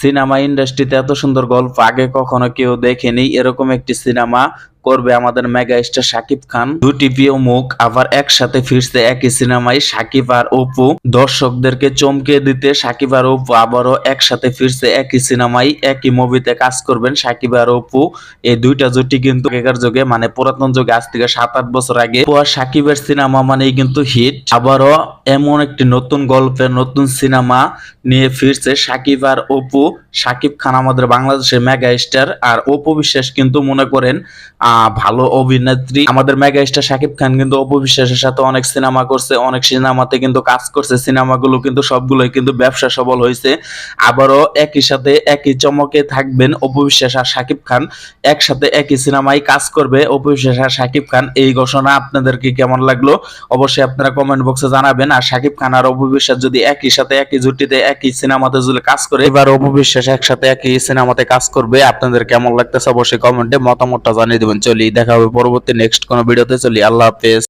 Cinema ইন্ডাস্ট্রিতে এত সুন্দর গল্প আগে কখনো কেউ দেখেনি। এরকম একটি সিনেমা করবে আমাদের মেগা স্টার শাকিব খান। দুটি প্রিয় মুখ আবার একসাথে ফিরছে একই সিনেমায় শাকিব আর অপু। দর্শকদেরকে চমকে দিতে শাকিব আর অপু আবারও একসাথে ফিরছে একই সিনেমায়, একই মুভিতে কাজ করবেন শাকিব আর অপু। এই দুইটা জুটি কিন্তু আগেকার যুগে মানে পুরাতন যুগে, আজ থেকে সাত, আট বছর আগে, অপু আর সিনেমা মানেই কিন্তু হিট। আবারও এমন একটি নতুন গল্পের নতুন সিনেমা নিয়ে ফিরছে সাকিব আর অপু। সাকিব খান আমাদের বাংলাদেশের মেগা স্টার আর অপু বিশ্বাস কিন্তু মনে করেন ভালো অভিনেত্রী। আমাদের মেগা স্টার সাকিব খান কিন্তু অপু বিশ্বাসের সাথে অনেক সিনেমা করছে, অনেক সিনেমাতে কিন্তু কাজ করছে, সিনেমাগুলো কিন্তু সবগুলোই কিন্তু ব্যবসা সফল হয়েছে। আবারও একই সাথে একই চমকে থাকবেন অপু বিশ্বাস আর সাকিব খান। একসাথে একই সিনেমায় কাজ করবে অপু বিশ্বাস আর সাকিব খান। এই ঘোষণা আপনাদেরকে কেমন লাগল? অবশ্যই আপনারা কমেন্ট বক্সে জানাবেন। আর সাকিব খান আর অপু বিশ্বাস যদি একই সাথে একই জুটিতে একই সিনেমাতে যদি কাজ করে, এবার অপু বিশ্বাস একসাথে একই সিনেমাতে কাজ করবে। আপনাদের কেমন লাগতেছে অবশ্যই কমেন্টে মতামতটা জানিয়ে দেবেন। চলি দেখা হবে পরবর্তী নেক্সট কোনো ভিডিওতে চলি। আল্লাহ হাফেজ।